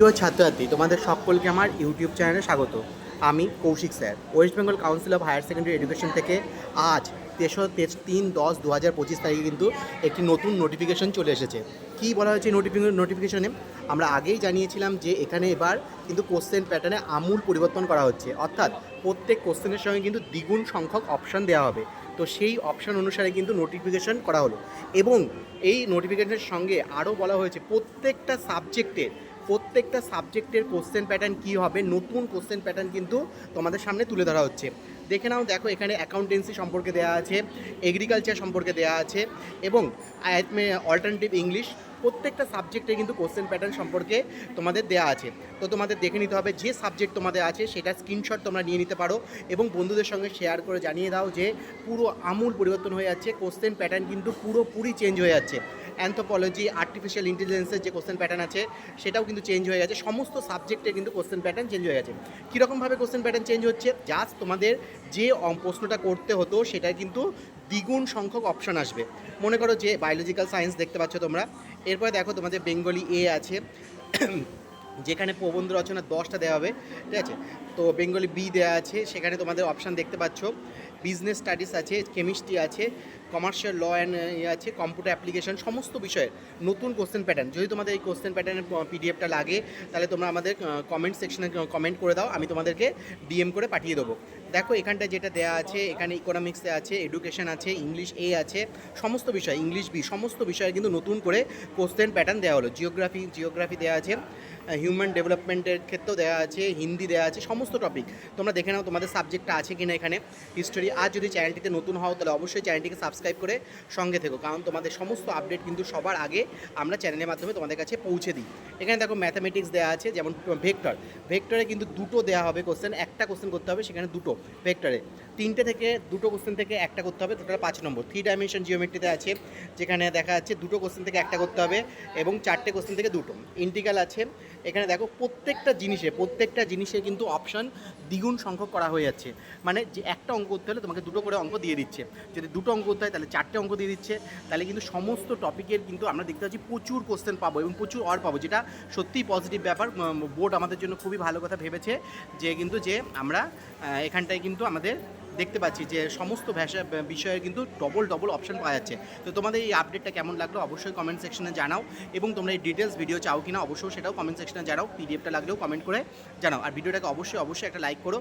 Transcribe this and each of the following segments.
প্রিয় ছাত্রছাত্রী, তোমাদের সকলকে আমার ইউটিউব চ্যানেলে স্বাগত। আমি Koushik sir, West Bengal council of higher secondary education থেকে আজ তেস- তিন দশ দু হাজার পঁচিশ তারিখে কিন্তু একটি নতুন নোটিফিকেশন চলে এসেছে। কী বলা হয়েছে নোটিফিকেশনে আমরা আগেই জানিয়েছিলাম যে এখানে এবার কিন্তু কোশ্চেন প্যাটার্নে আমূল পরিবর্তন করা হচ্ছে। অর্থাৎ প্রত্যেক কোশ্চেনের সঙ্গে কিন্তু দ্বিগুণ সংখ্যক অপশান দেওয়া হবে। তো সেই অপশান অনুসারে কিন্তু নোটিফিকেশন করা হলো। এবং এই নোটিফিকেশনের সঙ্গে আরও বলা হয়েছে, প্রত্যেকটা সাবজেক্টের প্রত্যেকটা সাবজেক্টের কোশ্চেন প্যাটার্ন কী হবে? নতুন কোশ্চেন প্যাটার্ন কিন্তু তোমাদের সামনে তুলে ধরা হচ্ছে। দেখে নাও, দেখো এখানে অ্যাকাউন্টেন্সি সম্পর্কে দেওয়া আছে এগ্রিকালচার সম্পর্কে দেওয়া আছে এবং অল্টারনেটিভ ইংলিশ প্রত্যেকটা সাবজেক্টে কিন্তু কোশ্চেন প্যাটার্ন সম্পর্কে তোমাদের দেওয়া আছে। তো তোমাদের দেখে নিতে হবে যে সাবজেক্ট তোমাদের আছে, সেটা স্ক্রিনশট তোমরা নিয়ে নিতে পারো এবং বন্ধুদের সঙ্গে শেয়ার করে জানিয়ে দাও যে পুরো আমূল পরিবর্তন হয়ে যাচ্ছে কোশ্চেন প্যাটার্ন কিন্তু পুরোপুরি চেঞ্জ হয়ে যাচ্ছে। অ্যান্থোপোলজি আর্টিফিশিয়াল ইন্টেলিজেন্সের যে কোশ্চেন প্যাটার্ন আছে, সেটাও কিন্তু চেঞ্জ হয়ে গেছে। সমস্ত সাবজেক্টে কিন্তু কোশ্চেন প্যাটার্ন চেঞ্জ হয়ে গেছে। কীরকমভাবে কোশ্চেন প্যাটার্ন চেঞ্জ হচ্ছে? জাস্ট তোমাদের যে প্রশ্নটা করতে হতো সেটা কিন্তু দ্বিগুণ সংখ্যক অপশন আসবে। মনে করো যে বায়োলজিক্যাল সায়েন্স দেখতে পাচ্ছ তোমরা। এরপরে দেখো তোমাদের বেঙ্গলি এ আছে। যেখানে প্রবন্ধ রচনা দশটা দেওয়া হবে, ঠিক আছে? তো বেঙ্গলি বি দেওয়া আছে, সেখানে তোমাদের অপশান দেখতে পাচ্ছ। বিজনেস স্টাডিজ আছে কেমিস্ট্রি আছে কমার্শিয়াল ল অ্যান্ড আছে কম্পিউটার অ্যাপ্লিকেশন সমস্ত বিষয়ের নতুন কোশ্চেন প্যাটার্ন যদি তোমাদের এই কোশ্চেন প্যাটার্নের পিডিএফটা লাগে, তাহলে তোমরা আমাদের কমেন্ট সেকশনে কমেন্ট করে দাও, আমি তোমাদেরকে ডিএম করে পাঠিয়ে দেবো। দেখো, এখানটা যেটা দেওয়া আছে, এখানে ইকোনমিক্সে আছে এডুকেশন আছে ইংলিশ এ আছে, সমস্ত বিষয় ইংলিশ বি সমস্ত বিষয়ে কিন্তু নতুন করে কোশ্চেন প্যাটার্ন দেওয়া হলো। জিওগ্রাফি জিওগ্রাফি দেওয়া আছে। হিউম্যান ডেভেলপমেন্টের ক্ষেত্রেও দেওয়া আছে, হিন্দি দেওয়া আছে, সমস্ত টপিক তোমরা দেখে নাও তোমাদের সাবজেক্টটা আছে কিনা এখানে হিস্টোরি আর যদি চ্যানেলটিতে নতুন হও, তাহলে অবশ্যই চ্যানেলটিকে সাবস্ক্রাইব করে সঙ্গে থেকো, কারণ তোমাদের সমস্ত আপডেট কিন্তু সবার আগে আমরা চ্যানেলের মাধ্যমে তোমাদের কাছে পৌঁছে দিই। এখানে দেখো ম্যাথামেটিক্স দেওয়া আছে, যেমন ভেক্টর ভেক্টরে কিন্তু দুটো দেওয়া হবে কোশ্চেন একটা কোশ্চেন করতে হবে, সেখানে দুটো ভেক্টরে তিনটে থেকে দুটো কোশ্চেন থেকে একটা করতে হবে। টোটাল পাঁচ নম্বর। থ্রি ডাইমেনশন জিওমেট্রিতে আছে। যেখানে দেখা যাচ্ছে দুটো কোশ্চেন থেকে একটা করতে হবে এবং চারটে কোশ্চেন থেকে দুটো। ইন্টিগ্রাল আছে। এখানে দেখো প্রত্যেকটা জিনিসে প্রত্যেকটা জিনিসে কিন্তু অপশান দ্বিগুণ সংখ্যক করা হয়ে যাচ্ছে। মানে যে একটা অঙ্ক করতে হলে তোমাকে দুটো করে অঙ্ক দিয়ে দিচ্ছে। যদি দুটো অঙ্ক করতে হয় তাহলে চারটে অঙ্ক দিয়ে দিচ্ছে। তাহলে কিন্তু সমস্ত টপিকের কিন্তু আমরা দেখতে পাচ্ছি প্রচুর কোশ্চেন পাবো এবং প্রচুর অর পাবো, যেটা সত্যিই পজিটিভ ব্যাপার। বোর্ড আমাদের জন্য খুবই ভালো কথা ভেবেছে। যে কিন্তু যে আমরা এখানটায় কিন্তু আমাদের দেখতে পাচ্ছি যে সমস্ত ভাষা বিষয়ের কিন্তু ডবল ডবল অপশন পাওয়া যাচ্ছে। তো তোমাদের এই আপডেটটা কেমন লাগল অবশ্যই কমেন্ট সেকশনে জানাও এবং তোমরা এই ডিটেলস ভিডিও চাও কিনা অবশ্যই সেটাও কমেন্ট সেকশনে জানাও পিডিএফটা লাগলেও কমেন্ট করে জানাও। আর ভিডিওটাকে অবশ্যই অবশ্যই একটা লাইক করো।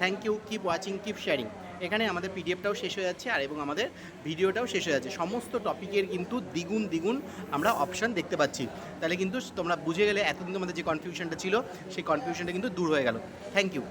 Thank you keep watching keep sharing এখানে আমাদের পিডিএফটাও শেষ হয়ে যাচ্ছে আর এবং আমাদের ভিডিওটাও শেষ হয়ে যাচ্ছে। সমস্ত টপিকের কিন্তু দ্বিগুণ দ্বিগুণ আমরা অপশান দেখতে পাচ্ছি। তাহলে কিন্তু তোমরা বুঝে গেলে এতদিন তোমাদের যে কনফিউশনটা ছিল, সেই কনফিউশনটা কিন্তু দূর হয়ে গেল। Thank you